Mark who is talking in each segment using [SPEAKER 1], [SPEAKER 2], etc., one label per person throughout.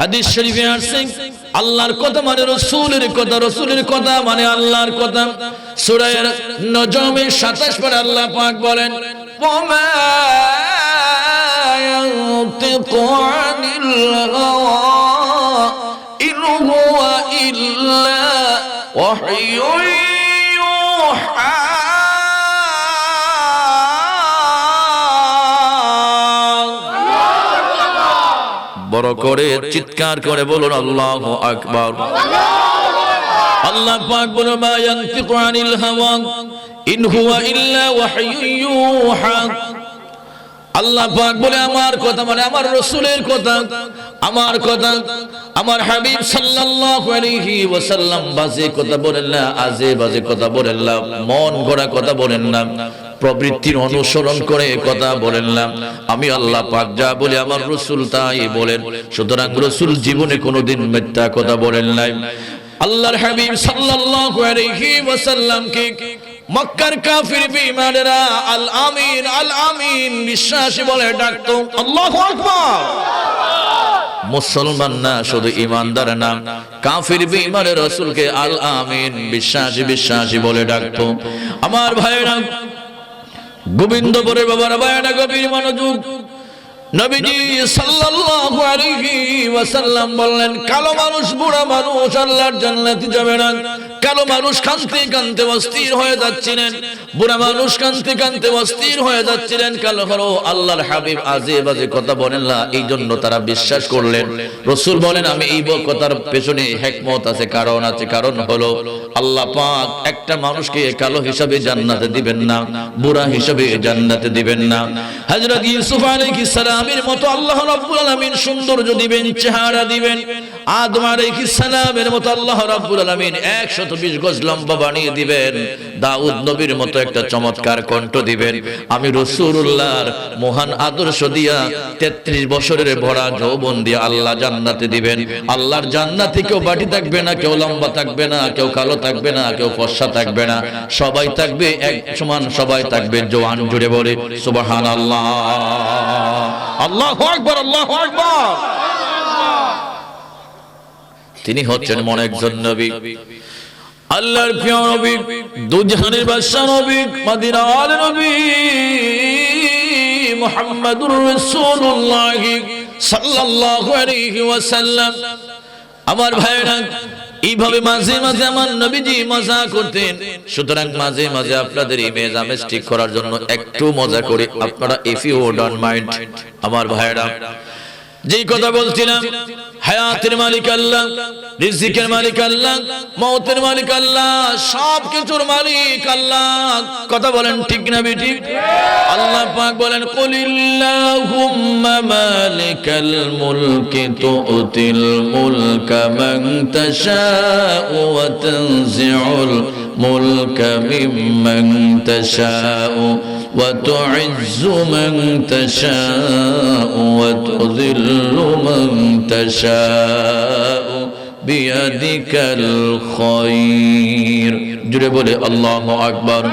[SPEAKER 1] হাদিস শরীফে আসছে, আল্লাহর কথা মানে রসুলের কথা রসুলের কথা মানে আল্লাহর কথা। সূরা নজমে 27 পরে আল্লাহ পাক বলেন ইল্লা বড় করে চিৎকার করে বলুন, আল্লাহ আকবার। আল্লাহ হাওয়া, ইন হুয়া ইল্লা আল্লাহ পাক বলে, আমার কথা মানে আমার রসুলের কথা, আমার কথা, আমার হাবিব সাল্লাল্লাহু আলাইহি ওয়াসাল্লাম বাজে কথা বলেন না, আজে বাজে কথা বলেন না, মন গড়া কথা বলেন না। প্রবৃত্তির অনুসরণ করে কথা বলেন না। আমি আল্লাহ পাক যা বলে আমার রসুল তাই বলেন। সুতরাং রসুল জীবনে কোনোদিন মিথ্যা কথা বলেন নাই। আল্লাহর হাবিব সাল্লাল্লাহু আলাইহি মক্কার কাফির আল আমিন আল আমিন বিশ্বাসী বলে ডাকতো, আল্লাহু আকবার! মুসলমান না, শুধু ইমানদার না। কাফির বেঈমানে আল আমিন বিশ্বাসী বিশ্বাসী বলে ডাকতো, আমার ভাইরা গোবিন্দপুরের বাবার বায়ান গভীর মনোযোগ। বললেন কালো মানুষ বুড়া মানুষ আল্লাহর জান্নাতে যাবে না কালো মানুষ কাঁদতে কাঁদতে অস্থির হয়ে যাচ্ছিলেন? বুড়া মানুষ কাঁদতে কাঁদতে অস্থির হয়ে যাচ্ছিলেন কালো হলো? আল্লাহর হাবিব আজে বাজে কথা বলেন না এই জন্য তারা বিশ্বাস করলেন। রসুল বলেন, আমি এই কথার পেছনে হেকমত আছে, কারণ আছে, কারণ হলো আল্লাহ পাক একটা মানুষকে কালো হিসাবে জান্নাতে দিবেন না, বুড়া হিসাবে জান্নাতে দিবেন না। হযরত ইউসুফ আলাইহিস সালামের মতো আল্লাহ রাব্বুল আলামিন সৌন্দর্য দিবেন, চেহারা দিবেন। মতো আল্লাহ রাব্বুল আলামিন 120 গজ লম্বা বানিয়ে দিবেন। দাউদ নবীর মতো একটা চমৎকার কণ্ঠ দিবেন। আমি রাসূলুল্লাহর মহান আদর্শ দিয়া 33 বছরের ভরা যৌবন দিয়ে আল্লাহ জান্নাতে দিবেন। আল্লাহর জান্নাতে কেউ বাটি থাকবে না, কেউ লম্বা থাকবে না, কেউ কালো থাকবে না, কেউ ফর্সা থাকবে না। সবাই থাকবে এক সমান, সবাই থাকবে জোয়ান জুড়ে বলে, সুবহানাল্লাহ। আল্লাহু আকবার আল্লাহু আকবার। তিনি হচ্ছেন মনে একজন নবী। আল্লাহর প্রিয় নবী দুজাহানের বাদশা নবী মদিনার নবী। মুহাম্মাদুর রাসূলুল্লাহ সাল্লাল্লাহু আলাইহি ওয়াসাল্লাম। আমার ভাইরা এইভাবে মাঝে মাঝে আমার নবীজি মজা করতেন। সুতরাং মাঝে মাঝে আপনাদের ইমেজ আমেজ ঠিক করার জন্য একটু মজা করে। আপনারা ইফ ইউ ডোন্ট মাইন্ড আমার ভাইরা যেই কথা বলছিলাম, হায়াতের মালিক আল্লাহ, রিজিকের মালিক আল্লাহ, মৌতের মালিক আল্লাহ সব কিছুর মালিক আল্লাহ। কথা বলেন ঠিক না বেটি? আল্লাহ পাক বলেন, কুলিল্লাহুম্মা মালিকাল মুলকি তুতিল মুলকা মান তাশাউ ওয়া তানজিউল মুলকা মিম্মান তাশাউ وتعز من تشاء وتذل من تشاء بيدك الخير জুড়ে বলে আল্লাহ আকবার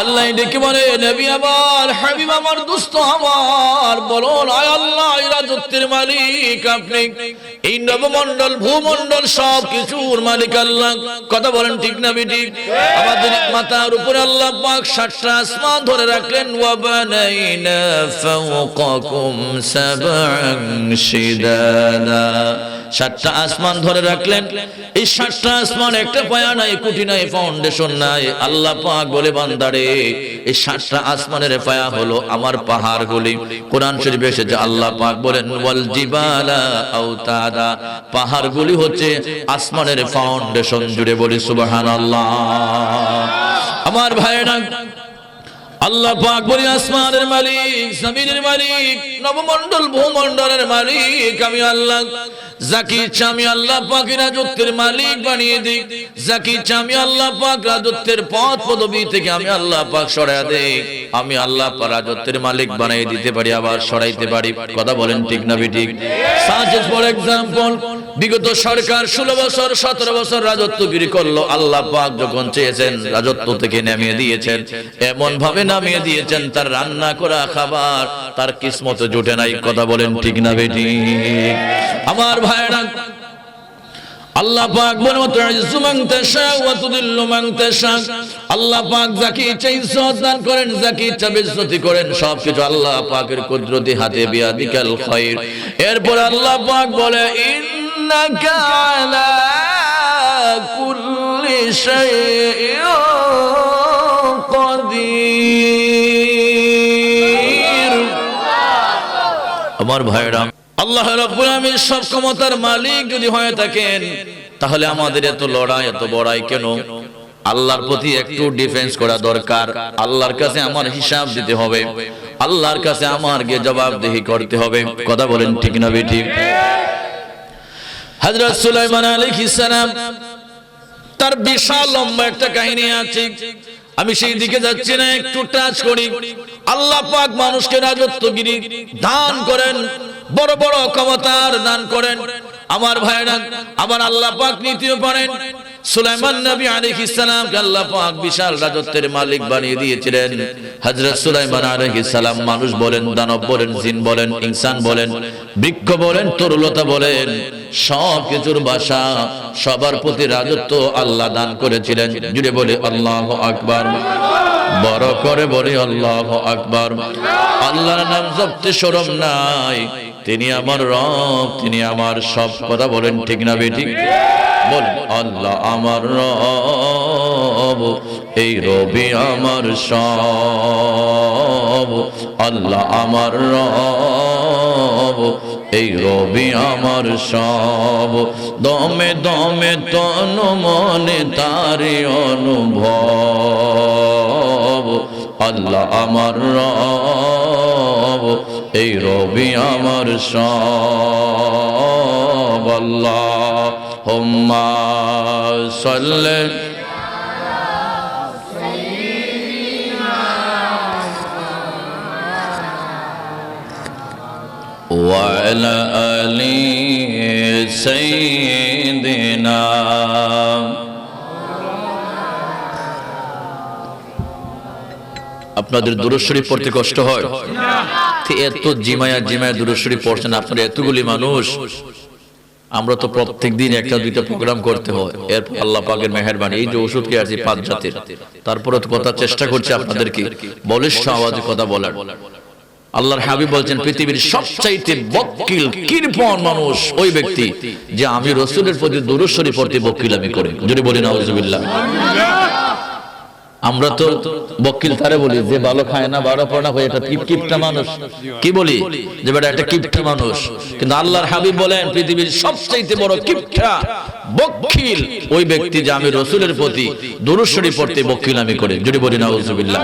[SPEAKER 1] আল্লাহ ডেকে বলে নবী আমার হাবিব আমার দোস্ত আমার বলুন আয় আল্লাহ এই রাজত্বের মালিক আপনি এই নবমন্ডল ভূমন্ডল সব কিছুর মালিক আল্লাহ। কথা বলেন ঠিক না বেটি? আমাদের মাথার উপরে আল্লাহ পাক সাতটা আসমান ধরে রাখলেন, ওয়াবানাইনা ফাওকাকুম সাবআন শিদাদা সাতটা আসমান ধরে রাখলেন। এই সাতটা আসমান একটা পায়া নাই, কুটি নাই ফাউন্ডেশন নাই। আল্লাহ পাক বলে, বান্দারে, এই সাতটা আসমানের পায়া হলো আমার পাহাড় গুলি কোরআন শরীফে এসেছে, আল্লাহ পাক বলেন, ওয়াল জিবালা আওতাদা। পাহাড় গুলি হচ্ছে আসমানের ফাউন্ডেশন জুড়ে বলি, সুবহানাল্লাহ। আমার ভাইরা আল্লাহ পাক বলি, আসমানের মালিক, জমিনের মালিক নবমন্ডল ভূমণ্ডলের মালিক, আমি আল্লাহ বিগত সরকার ষোলো বছর, সতেরো বছর রাজত্বগিরি করল, আল্লাহ পাক যখন চেয়েছেন রাজত্ব থেকে নামিয়ে দিয়েছেন এমন ভাবে নামিয়ে দিয়েছেন, তার রান্না করা খাবার, তার কিসমত জুটে নাই। কথা বলেন ঠিক না বেটি আমার ভাইরা, আল্লাহ পাক তাশা আল্লাহ পাক যাকে ইচ্ছা ইজ্জত দান করেন, যাকে ইচ্ছা করেন, সবকিছু আল্লাহ পাকের কুদরতি হাতে বিয়াদিকাল এরপর আল্লাহ পাক বলে আমার ভাইরা আল্লাহ রাব্বুল আলামিন সব ক্ষমতার মালিক যদি হয়ে থাকেন, তাহলে আমাদের এত লড়াই, এত বড়াই কেন? আল্লাহর প্রতি একটু ডিফেন্স করা দরকার। আল্লাহর কাছে আমার হিসাব দিতে হবে। আল্লাহর কাছে আমার গিয়ে জবাবদিহি করতে হবে। কথা বলেন ঠিক না বেটি হযরত সুলাইমান আলাইহিস সালাম, তার বিশাল লম্বা একটা কাহিনী আছে। আমি সেই দিকে যাচ্ছি না, একটু টাচ করি। আল্লাহ পাক মানুষকে রাজত্বগিরি দান করেন। বড় বড় ক্ষমতার দান করেন। আমার ভাইরা আবার আল্লাহ পাক নীতিও পারেন সুলাইমান নবী আল্লাহ পাক বিশাল রাজত্বের মালিক বানিয়ে দিয়েছিলেন। সুলাইমান মানুষ বলেন, দানব বলেন, জিন বলেন, ইনসান বলেন, বৃক্ষ বলেন, তরুলতা বলেন, সব কিছুর বাসা সবার প্রতি রাজত্ব আল্লাহ দান করেছিলেন। জুড়ে বলে, আল্লাহ আকবার। বড় করে বলে, আল্লাহ আকবার। আল্লাহর নাম জপতে শরম নাই। তিনি আমার রব, তিনি আমার সব কথা বলেন, ঠিক না বেটি বল আল্লাহ আমার রব, এই রবি আমার সব। আল্লাহ আমার রব এই রবি আমার সব। দমে দমে তন মনে তারি অনুভব। আল্লাহ আমার রব, এই রবি আমার সব। আল্লাহ হুম্মা সাল্লে وعلى آل سيدنا আপনাদের দূরস্বরী পড়তে কষ্ট হয় তো এত জিমায়া জিমায়া দূরস্বরী পড়ছেন আপনারা এতগুলি মানুষ আমরা তো প্রত্যেক দিন একটা দুইটা প্রোগ্রাম করতে হয় এরপর আল্লাহ পাকের মেহরবানি এই যে ওষুধ খেয়ে আছি পাঁচ জাতের তারপরে তো কথা চেষ্টা করছি আপনাদেরকে বলিষ্ঠ আওয়াজে কথা বলার আল্লাহর হাবিব বলছেন, পৃথিবীর সবচাইতে বকিল কৃপণ মানুষ ওই ব্যক্তি যে আমি রসুলের প্রতি দূরস্বরী বকিল আমি করি। যদি বলি, নাউজুবিল্লাহ। আমরা তো বকিল তারে বলি, যে ভালো খায় না বারো পড়া হয়ে এটা কিপ কিপটা মানুষ। কি বলি? যে বেটা একটা কিপটা মানুষ। কিন্তু আল্লাহর হাবিব বলেন, পৃথিবীর সবচাইতে বড় কিপটা বকিল ওই ব্যক্তি যে আমি রসুলের প্রতি দূরস্বরী পড়তে বকিল আমি করি। যদি বলি, নাউজুবিল্লাহ।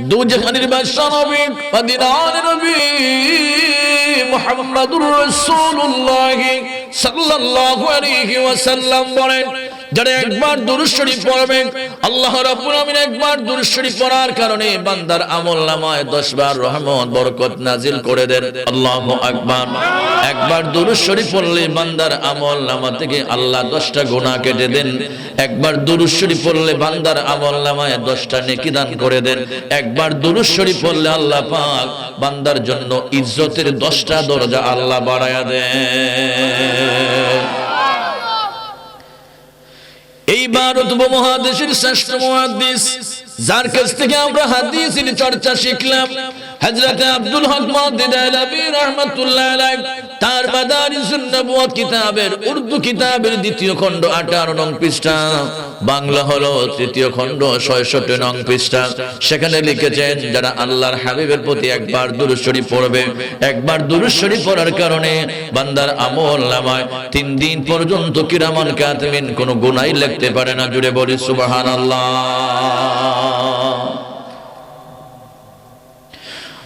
[SPEAKER 1] দু জাহানের বাদশা নবী মদিনার নবী মুহাম্মাদুর রাসূলুল্লাহ সাল্লাল্লাহু আলাইহি ওয়াসাল্লাম বলেন যারা একবার দুরূদ শরীফ পড়বে, আল্লাহ রাব্বুল আমিন একবার দুরূদ শরীফ পড়ার কারণে বান্দার আমলনামায় 10 বার রহমত, বরকত নাজিল করে দেন। আল্লাহু আকবার। একবার দুরূদ শরীফ পড়লে বান্দার আমলনামা থেকে আল্লাহ 10টা গুনাহ কেটে দেন। একবার দুরূদ শরীফ পড়লে বান্দার আমলনামায় 10টা নেকি দান করে দেন। একবার দুরূদ শরীফ পড়লে আল্লাহ পাক বান্দার জন্য ইজ্জতের 10টা দরজা আল্লাহ বাড়ায়া দেন। এই ভারত উপমহাদেশের শ্রেষ্ঠ মহাদিস যার কাছ থেকে আমরা হাদিসের চর্চা শিখলাম, হযরত আব্দুল হক মুহাদ্দিদ আলাবি রাহমাতুল্লাহ আলাইহি, তার মাদারিসুন নবুয়ত কিতাবের উর্দু কিতাবের দ্বিতীয় খণ্ড 18 নং পৃষ্ঠা, বাংলা হলো তৃতীয় খণ্ড ছয়ষট্টি নং পৃষ্ঠা। সেখানে লিখেছেন, যারা আল্লাহর হাবিবের প্রতি একবার দুরুশ্বরী পড়বে, একবার দুরুশ্বরী পড়ার কারণে বান্দার আমল নামায়, তিন দিন পর্যন্ত কিরামান কাতমিন কোনো গুনাই লিখতে পারে না জুড়ে বলি সুবাহান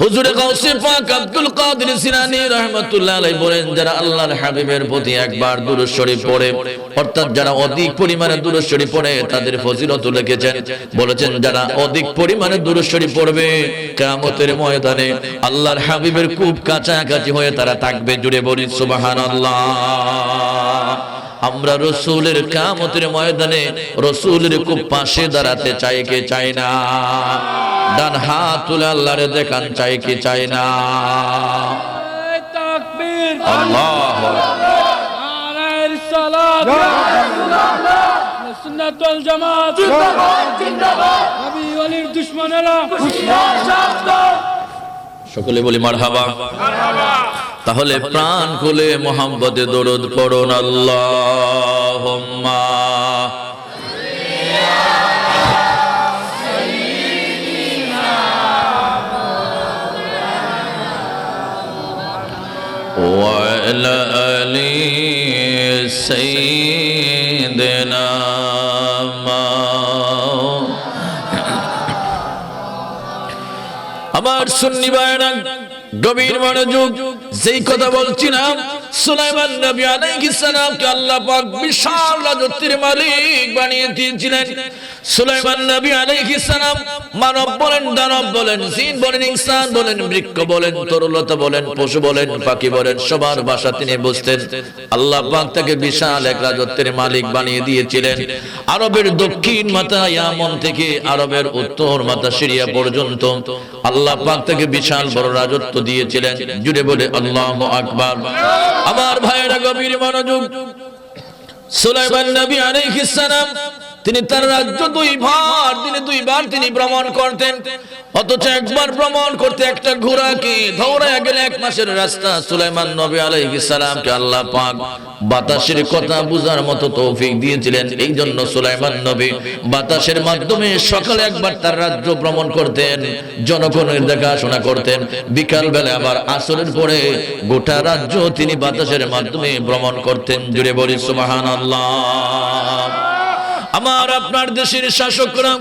[SPEAKER 1] হুজুরে গাউসে পাক আব্দুল কাদের জিলানী রাহমাতুল্লাহ আলাইহি বলেন, যারা আল্লাহর হাবিবের প্রতি একবার দুরূদ শরীফ পড়ে, অর্থাৎ যারা অধিক পরিমাণে দুরূদ শরীফ পড়ে, তাদের ফজিলত লিখেছেন, বলেছেন যারা অধিক পরিমাণে দুরূদ শরীফ পড়বে, কিয়ামতের ময়দানে আল্লাহর হাবিবের খুব কাছাকাছি হয়ে তারা থাকবে জুড়ে বলি, সুবহানাল্লাহ। আমরা রসুলের কামতের ময়দানে রসুলের খুব পাশে দাঁড়াতে চাই কে চাই না? ডান হাত তুলে আল্লাহরে দেখান চাই কি চাই না?
[SPEAKER 2] তাকবীর।
[SPEAKER 1] আল্লাহ
[SPEAKER 2] নারায়ে রিসালাত সুন্নাত ওয়াল নবী ওয়ালির দুশমনেরা।
[SPEAKER 1] সকলে বলি মারহাবা তাহলে প্রাণ খুলে মোহাম্মদে দরুদ পড়ুন আল্লাহুম্মা وعلى আমার সুন্নি বায়না গভীর মনোযোগ যেই কথা বলছি না সুলাইমান নবী আলাইহিস সালামকে আল্লাহ পাক বিশাল রাজত্বের মালিক বানিয়ে দিয়েছিলেন। সুলাইমান নবী আলাইহিস সালাম মানব বলেন, দানব বলেন, জিন বলেন, ইনসান বলেন, বৃক্ষ বলেন তরুলতা বলেন, পশু বলেন, পাখি বলেন, সবার ভাষা তিনি বুঝতেন। আল্লাহ পাক তাকে বিশাল এক রাজত্বের মালিক বানিয়ে দিয়েছিলেন। আরবের দক্ষিণ মাথা ইয়ামন থেকে আরবের উত্তর মাথা সিরিয়া পর্যন্ত আল্লাহ পাক তাকে বিশাল বড় রাজত্ব দিয়েছিলেন। জুড়ে বলে, আল্লাহ আকবার। আমার ভাইয়েরা গভীর মনোযোগ। সুলাইমান নবী আলাইহিস সালাম, তিনি তার রাজ্য দুইবার দিনে দুইবার তিনি ভ্রমণ করতেন। অথচ একবার ভ্রমণ করতে একটা ঘোড়াকে দৌড়ায় গেলে এক মাসের রাস্তা সুলাইমান নবী আলাইহিস সালামকে আল্লাহ পাক বাতাসের কথা বুঝার মতো তৌফিক দিয়েছিলেন এই জন্য সুলাইমান নবী। বাতাসের মাধ্যমে সকালে একবার তার রাজ্য ভ্রমণ করতেন জনগণের দেখাশোনা করতেন। বিকাল বেলা আবার আসরের পরে গোটা রাজ্য তিনি বাতাসের মাধ্যমে ভ্রমণ করতেন। জুড়ে বলি সুবহানাল্লাহ। আমার আপনার দেশের শাসকরা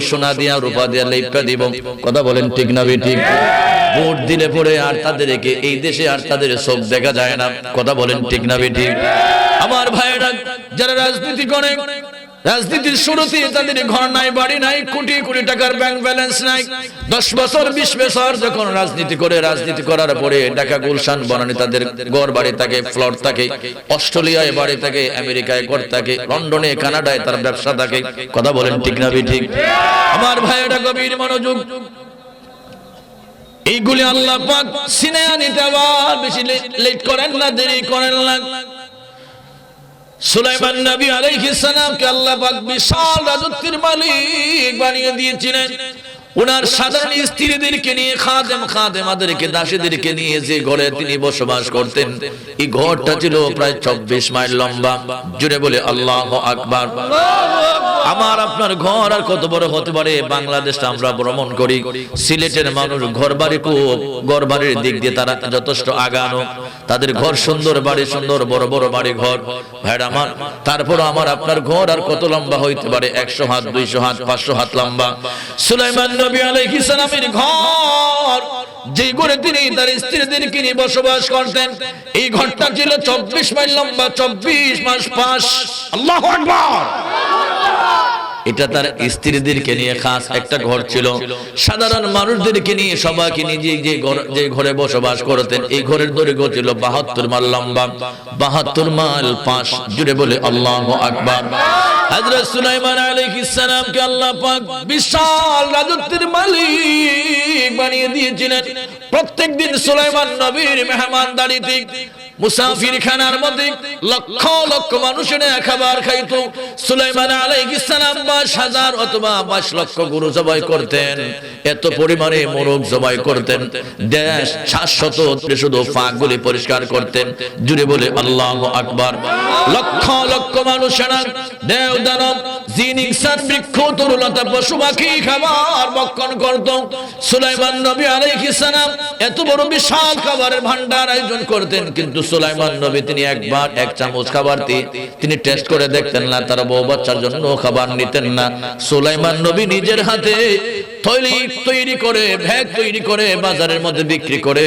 [SPEAKER 1] সোনা দিয়া, রূপা দিয়া লেপা দিব। কথা বলেন ঠিক না দিলে পরে আর তাদেরকে, এই দেশে আর তাদের চোখ দেখা যায় না। কথা বলেন ঠিক না ঠিক? আমার ভাইয়েরা, যারা রাজনীতি করে রাজনীতির শুরুতে তাদের ঘর নাই, বাড়ি নাই, কোটি কোটি টাকার ব্যাংক ব্যালেন্স নাই। দশ বছর, বিশ বছর যখন রাজনীতি করে, রাজনীতি করার পরে ঢাকা গুলশান বনানি তাদের ঘর বাড়ি থাকে ফ্লট থাকে, অস্ট্রেলিয়ায় বাড়ি থাকে, আমেরিকায় ঘর থাকে, লন্ডনে, কানাডায় তার ব্যবসা থাকে। কথা বলেন ঠিক না ঠিক? আমার ভাইয়েরা গভীর মনোযোগ। এইগুলি আল্লাহ পাক সিনে আনিতে আবার বেশি লেট করেন না, দেরি করেন না। সুলাইমান নবী আলাইহিস সালামকে আল্লাহ পাক বিশাল রাজত্বের মালিক বানিয়ে দিয়েছিলেন। ওনার সাধারণ স্ত্রীদেরকে নিয়ে, খাদেম খাদেমাদেরকে, দাসীদেরকে নিয়ে যে ঘরে তিনি বসবাস করতেন, এই ঘরটা ছিল প্রায় চব্বিশ মাইল লম্বা। জুড়ে বলে, আল্লাহ আকবার। আমার আপনার ঘর আর কত বড় হতে পারে, বাংলাদেশটা আমরা ভ্রমণ করি। সিলেটের মানুষ ঘর বাড়ি ঘর বাড়ির দিক দিয়ে তারা যথেষ্ট আগানো। তাদের ঘর সুন্দর বাড়ি সুন্দর বড় বড় বাড়ি ঘর। ভাইরা আমার তারপর আমার আপনার ঘর আর কত লম্বা হইতে পারে? একশো হাত দুইশো হাত পাঁচশো হাত লম্বা। সুলাইমান নবী আলাইহিস সালামের ঘর যে ঘরে তিনি তার স্ত্রীদেরকে নিয়ে বসবাস করতেন এই ঘরটা ছিল চব্বিশ মাইল লম্বা চব্বিশ মাস পাঁচ আল্লাহ আকবার। এটা তার স্ত্রীদেরকে নিয়ে খাস একটা ঘর ছিল। সাধারণ মানুষদেরকে নিয়ে সবাইকে নিয়ে যে- ঘর- যে ঘরে বসবাস করতেন, এই ঘরের দৈর্ঘ্য ছিল বাহাত্তর মাল লম্বা। বাহাত্তর মাইল পাঁচ, জুড়ে বলে আল্লাহ আকবার। প্রত্যেকদিন সুলাইমান নবীর মেহমানদারিতে মুসাফির খানার মধ্যে লক্ষ লক্ষ মানুষের খাবার খাইতো। সুলাইমান আলাইহিস সালাম হাজার অথবা বাইশ লক্ষ গরু জবাই করতেন। এত পরিমাণে মোরগ জবাই করতেন। দেশ শাশ্বত শুধু ফাঁকগুলি পরিষ্কার করতেন। জুড়ে বলে, আল্লাহ আকবার। লক্ষ লক্ষ মানুষেরা দেও দানব জিন ইনসান বৃক্ষ তরুলতা পশু পাখি খাবার বক্ষণ করত। সুলাইমান নবী আলাইহিস সালাম এত বড় বিশাল খাবারের ভান্ডার আয়োজন করতেন। কিন্তু সুলাইমান নবী তিনি একবার এক চামচ তিনি টেস্ট করে দেখতেন না, তার বউ বাচ্চার জন্য খাবার নিতেন না। সুলাইমান নবী নিজের হাতে তৈরি করে ভ্যাগ তৈরি করে বাজারের মধ্যে বিক্রি করে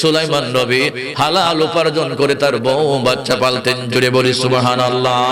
[SPEAKER 1] সুলাইমান নবী হালাল উপার্জন করে তার বউ বাচ্চা পালতেন। জুড়ে বলি, সুবহানাল্লাহ।